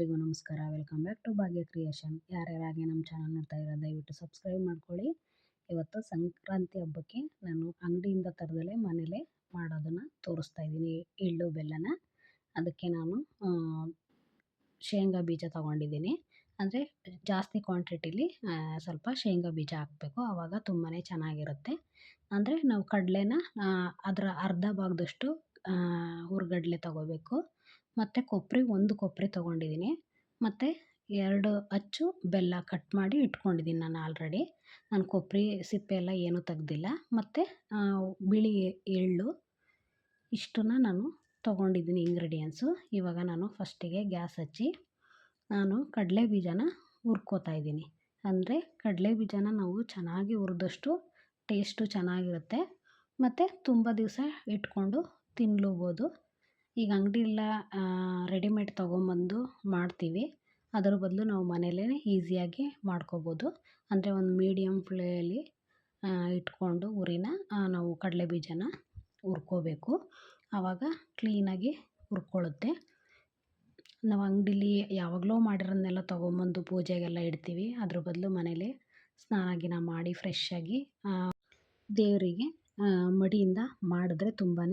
Welcome back to Bhagya creation. ಯಾರ್ಯಾರಾಗೆ ನಮ್ಮ channel ನೋಡ್ತಾ ಇರೋ ದಯವಿಟ್ಟು ಸಬ್ಸ್ಕ್ರೈಬ್ ಮಾಡ್ಕೊಳ್ಳಿ. ಇವತ್ತು ಸಂಕ್ರಾಂತಿ ಹಬ್ಬಕ್ಕೆ ನಾನು ಅಂಗಡಿಯಿಂದ ತರದಲ್ಲೇ ಮನೇಲೇ ಮಾಡೋದನ್ನು ತೋರಿಸ್ತಾ ಇದ್ದೀನಿ. ಎಳ್ಳು, ಬೆಲ್ಲನ. ಅದಕ್ಕೆ ನಾನು ಶೇಂಗಾ ಬೀಜ ತಗೊಂಡಿದ್ದೀನಿ. ಅಂದರೆ ಜಾಸ್ತಿ ಕ್ವಾಂಟಿಟಿಲಿ ಸ್ವಲ್ಪ ಶೇಂಗಾ ಬೀಜ ಹಾಕಬೇಕು. ಆವಾಗ ತುಂಬಾ ಚೆನ್ನಾಗಿರುತ್ತೆ. ಅಂದರೆ ನಾವು ಕಡಲೆನ ಅದರ ಅರ್ಧ ಭಾಗದಷ್ಟು ಹುರ್ಗಡ್ಲೆ ತೊಗೋಬೇಕು. ಮತ್ತು ಕೊಬ್ಬರಿ, ಒಂದು ಕೊಬ್ಬರಿ ತೊಗೊಂಡಿದ್ದೀನಿ. ಮತ್ತು ಎರಡು ಅಚ್ಚು ಬೆಲ್ಲ ಕಟ್ ಮಾಡಿ ಇಟ್ಕೊಂಡಿದ್ದೀನಿ ನಾನು ಆಲ್ರೆಡಿ ನಾನು ಕೊಬ್ಬರಿ ಸಿಪ್ಪೆ ಎಲ್ಲ ಏನೂ ತೆಗ್ದಿಲ್ಲ. ಮತ್ತು ಬಿಳಿ ಎಳ್ಳು ಇಷ್ಟನ್ನ ನಾನು ತೊಗೊಂಡಿದ್ದೀನಿ ಇಂಗ್ರೀಡಿಯೆಂಟ್ಸು ಇವಾಗ ನಾನು ಫಸ್ಟಿಗೆ ಗ್ಯಾಸ್ ಹಚ್ಚಿ ನಾನು ಕಡಲೆ ಬೀಜನ ಹುರ್ಕೋತಾ ಇದ್ದೀನಿ. ಅಂದರೆ ಕಡಲೆ ಬೀಜನ ನಾವು ಚೆನ್ನಾಗಿ ಹುರಿದಷ್ಟು ಟೇಸ್ಟು ಚೆನ್ನಾಗಿರುತ್ತೆ. ಮತ್ತು ತುಂಬ ದಿವಸ ಇಟ್ಕೊಂಡು ತಿನ್ಲೂಬೋದು. ಈಗ ಅಂಗಡಿಯೆಲ್ಲ ರೆಡಿಮೇಡ್ ತೊಗೊಂಬಂದು ಮಾಡ್ತೀವಿ. ಅದರ ಬದಲು ನಾವು ಮನೆಯಲ್ಲೇ ಈಸಿಯಾಗಿ ಮಾಡ್ಕೊಬೋದು. ಅಂದರೆ ಒಂದು ಮೀಡಿಯಮ್ ಫ್ಲೇಯಲ್ಲಿ ಇಟ್ಕೊಂಡು ಉರಿನ ನಾವು ಕಡಲೆ ಬೀಜನ ಹುರ್ಕೊಬೇಕು. ಆವಾಗ ಕ್ಲೀನಾಗಿ ಹುರ್ಕೊಳ್ಳುತ್ತೆ. ನಾವು ಅಂಗಡೀಲಿ ಯಾವಾಗಲೋ ಮಾಡಿರೋದನ್ನೆಲ್ಲ ತೊಗೊಂಬಂದು ಪೂಜೆಗೆಲ್ಲ ಇಡ್ತೀವಿ. ಅದ್ರ ಬದಲು ಮನೇಲೇ ಸ್ನಾನ ಗೀನ ಮಾಡಿ ಫ್ರೆಶ್ಶಾಗಿ ದೇವರಿಗೆ ಮಡಿಯಿಂದ ಮಾಡಿದ್ರೆ ತುಂಬಾ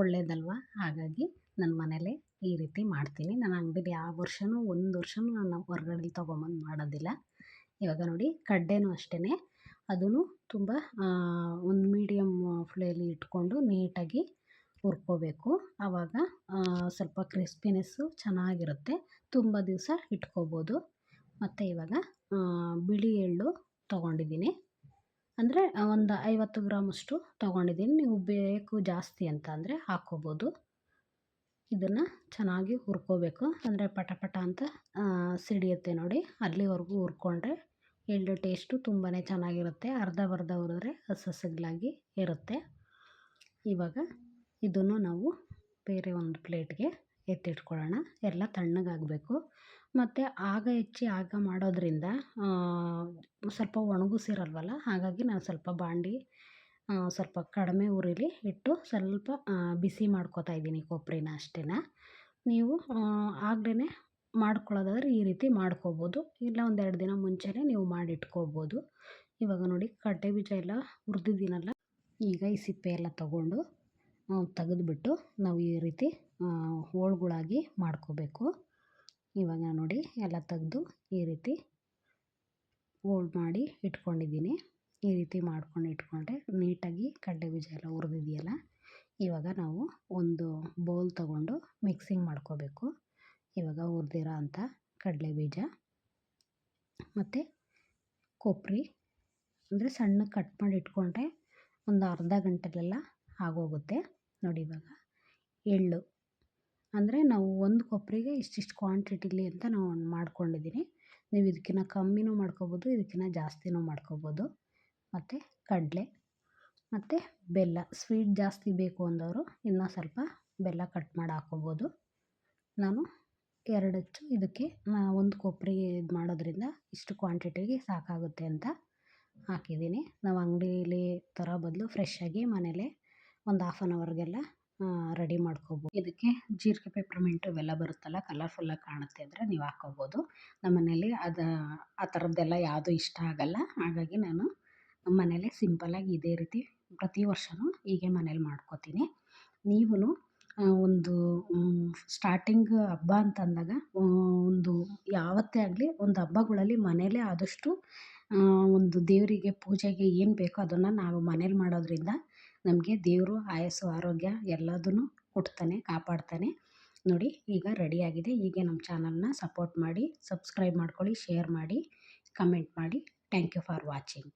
ಒಳ್ಳೆಯದಲ್ವ ಹಾಗಾಗಿ ನನ್ನ ಮನೇಲೆ ಈ ರೀತಿ ಮಾಡ್ತೀನಿ. ನಾನು ಅಂಗಡಿಲಿ ಯಾವ ವರ್ಷವೂ ಒಂದು ವರ್ಷವೂ ನಾನು ಹೊರ್ಗಡೆಲಿ ತೊಗೊಂಬಂದು ಮಾಡೋದಿಲ್ಲ. ಇವಾಗ ನೋಡಿ, ಕಡ್ಡೆನೂ ಅಷ್ಟೇ ಅದೂ ತುಂಬ ಒಂದು ಮೀಡಿಯಮ್ ಫ್ಲೇಲಿ ಇಟ್ಕೊಂಡು ನೀಟಾಗಿ ಹುರ್ಕೋಬೇಕು. ಆವಾಗ ಸ್ವಲ್ಪ ಕ್ರಿಸ್ಪಿನೆಸ್ಸು ಚೆನ್ನಾಗಿರುತ್ತೆ. ತುಂಬ ದಿವಸ ಇಟ್ಕೋಬೋದು. ಮತ್ತು ಇವಾಗ ಬಿಳಿ ಎಳ್ಳು ತೊಗೊಂಡಿದ್ದೀನಿ. ಅಂದರೆ ಒಂದು ಐವತ್ತು ಗ್ರಾಮಷ್ಟು ತೊಗೊಂಡಿದ್ದೀನಿ ನೀವು ಬೇಕು ಜಾಸ್ತಿ ಅಂತ ಅಂದರೆ ಹಾಕ್ಕೋಬೋದು ಇದನ್ನು ಚೆನ್ನಾಗಿ ಹುರ್ಕೋಬೇಕು. ಅಂದರೆ ಪಟ ಪಟ ಅಂತ ಸಿಡಿಯುತ್ತೆ ನೋಡಿ. ಅಲ್ಲಿವರೆಗೂ ಹುರ್ಕೊಂಡ್ರೆ ಎಳ್ಳು ಟೇಸ್ಟು ತುಂಬಾ ಚೆನ್ನಾಗಿರುತ್ತೆ. ಅರ್ಧ ಬರ್ಧ ಹುರಿದ್ರೆ ಹಸಿ ಹಸಿಗ್ಲಾಗಿ ಇರುತ್ತೆ. ಇವಾಗ ಇದನ್ನು ನಾವು ಬೇರೆ ಒಂದು ಪ್ಲೇಟ್ಗೆ ಎತ್ತಿಟ್ಕೊಳ್ಳೋಣ. ಎಲ್ಲ ತಣ್ಣಗಾಗಬೇಕು. ಮತ್ತು ಆಗ ಹೆಚ್ಚಿ ಆಗ ಮಾಡೋದ್ರಿಂದ ಸ್ವಲ್ಪ ಒಣಗಿಸಿರಲ್ವಲ್ಲ? ಹಾಗಾಗಿ ನಾನು ಸ್ವಲ್ಪ ಬಾಂಡಿ ಸ್ವಲ್ಪ ಕಡಿಮೆ ಉರಿಲಿ ಇಟ್ಟು ಸ್ವಲ್ಪ ಬಿಸಿ ಮಾಡ್ಕೊತಾ ಇದ್ದೀನಿ ಕೊಬ್ಬರಿನ ಅಷ್ಟೇ ನೀವು ಆಗಲೇ ಮಾಡ್ಕೊಳ್ಳೋದಾದ್ರೆ ಈ ರೀತಿ ಮಾಡ್ಕೋಬೋದು. ಇಲ್ಲ ಒಂದೆರಡು ದಿನ ಮುಂಚೆನೇ ನೀವು ಮಾಡಿಟ್ಕೋಬೋದು. ಇವಾಗ ನೋಡಿ ಕಡ್ಡೆ ಬೀಜ ಎಲ್ಲ ಹುರಿದಿದ್ದೀನಲ್ಲ? ಈಗ ಈ ಸಿಪ್ಪೆ ಎಲ್ಲ ತಗೊಂಡು ತೆಗೆದ್ಬಿಟ್ಟು ನಾವು ಈ ರೀತಿ ಹೋಳುಗಳಾಗಿ ಮಾಡ್ಕೋಬೇಕು. ಇವಾಗ ನೋಡಿ, ಎಲ್ಲ ತೆಗೆದು ಈ ರೀತಿ ಹೋಳು ಮಾಡಿ ಇಟ್ಕೊಂಡಿದ್ದೀನಿ. ಈ ರೀತಿ ಮಾಡ್ಕೊಂಡು ಇಟ್ಕೊಂಡ್ರೆ ನೀಟಾಗಿ ಕಡಲೆ ಬೀಜ ಎಲ್ಲ ಹುರಿದಿದೆಯಲ್ಲ, ಇವಾಗ ನಾವು ಒಂದು ಬೌಲ್ ತಗೊಂಡು ಮಿಕ್ಸಿಂಗ್ ಮಾಡ್ಕೋಬೇಕು. ಇವಾಗ ಹುರಿದಿರೋ ಕಡಲೆ ಬೀಜ, ಮತ್ತು ಕೊಬ್ಬರಿ ಅಂದರೆ ಸಣ್ಣಗೆ ಕಟ್ ಮಾಡಿ ಇಟ್ಕೊಂಡ್ರೆ ಒಂದು ಅರ್ಧ ಗಂಟೆಲೆಲ್ಲ ಆಗೋಗುತ್ತೆ. ನೋಡಿ ಇವಾಗ. ಎಳ್ಳು. ಅಂದರೆ ನಾವು ಒಂದು ಕೊಬ್ಬರಿಗೆ ಇಷ್ಟಿಷ್ಟು ಕ್ವಾಂಟಿಟಿಲಿ ಅಂತ ನಾವು ಮಾಡ್ಕೊಂಡಿದ್ದೀನಿ ನೀವು ಇದಕ್ಕಿಂತ ಕಮ್ಮಿನೂ ಮಾಡ್ಕೊಬೋದು ಇದಕ್ಕಿಂತ ಜಾಸ್ತಿನೂ ಮಾಡ್ಕೊಬೋದು. ಮತ್ತು ಕಡಲೆ. ಮತ್ತು ಬೆಲ್ಲ. ಸ್ವೀಟ್ ಜಾಸ್ತಿ ಬೇಕು ಅಂದವರು ಇನ್ನೂ ಸ್ವಲ್ಪ ಬೆಲ್ಲ ಕಟ್ ಮಾಡಿ ಹಾಕ್ಕೋಬೋದು ನಾನು ಎರಡು ಹೆಚ್ಚು ಇದಕ್ಕೆ ಒಂದು ಕೊಬ್ಬರಿಗೆ ಇದು ಮಾಡೋದ್ರಿಂದ ಇಷ್ಟು ಕ್ವಾಂಟಿಟಿಗೆ ಸಾಕಾಗುತ್ತೆ ಅಂತ ಹಾಕಿದ್ದೀನಿ ನಾವು ಅಂಗಡೀಲಿ ತರೋ ಬದಲು ಫ್ರೆಶ್ಶಾಗಿ ಮನೇಲೇ ಒಂದು ಹಾಫ್ ಆನ್ ಅವರ್ಗೆಲ್ಲ ರೆಡಿ ಮಾಡ್ಕೊಬೋದು. ಇದಕ್ಕೆ ಜೀರಿಗೆ ಪೆಪ್ರಮೆಂಟು ಇವೆಲ್ಲ ಬರುತ್ತಲ್ಲ ಕಲರ್ಫುಲ್ಲಾಗಿ ಕಾಣುತ್ತೆ ಅಂದರೆ ನೀವು ಹಾಕ್ಕೋಬೋದು ನಮ್ಮ ಮನೇಲಿ ಅದು, ಆ ಥರದ್ದೆಲ್ಲ ಯಾವುದೂ ಇಷ್ಟ ಆಗಲ್ಲ. ಹಾಗಾಗಿ ನಾನು ನಮ್ಮ ಮನೇಲೇ ಸಿಂಪಲ್ಲಾಗಿ ಇದೇ ರೀತಿ ಪ್ರತಿ ವರ್ಷವೂ ಹೀಗೆ ಮನೇಲಿ ಮಾಡ್ಕೋತೀನಿ. ನೀವೂ ಒಂದು ಸ್ಟಾರ್ಟಿಂಗ್ ಹಬ್ಬ ಅಂತ ಅಂದಾಗ ಒಂದು, ಯಾವತ್ತೇ ಆಗಲಿ, ಒಂದು ಹಬ್ಬಗಳಲ್ಲಿ ಮನೇಲೇ ಆದಷ್ಟು ಒಂದು ದೇವರಿಗೆ ಪೂಜೆಗೆ ಏನು ಬೇಕೋ ಅದನ್ನು ನಾವು ಮನೇಲಿ ಮಾಡೋದ್ರಿಂದ ನಮಗೆ ದೇವರು, ಆಯಸ್ಸು, ಆರೋಗ್ಯ ಎಲ್ಲದನ್ನು ಕೊಡ್ತಾನೆ, ಕಾಪಾಡ್ತಾನೆ. ನೋಡಿ, ಈಗ ರೆಡಿಯಾಗಿದೆ ಹೀಗೆ ನಮ್ಮ ಚಾನಲ್ನ ಸಪೋರ್ಟ್ ಮಾಡಿ ಸಬ್ಸ್ಕ್ರೈಬ್ ಮಾಡ್ಕೊಳ್ಳಿ ಶೇರ್ ಮಾಡಿ ಕಮೆಂಟ್ ಮಾಡಿ. Thank you for watching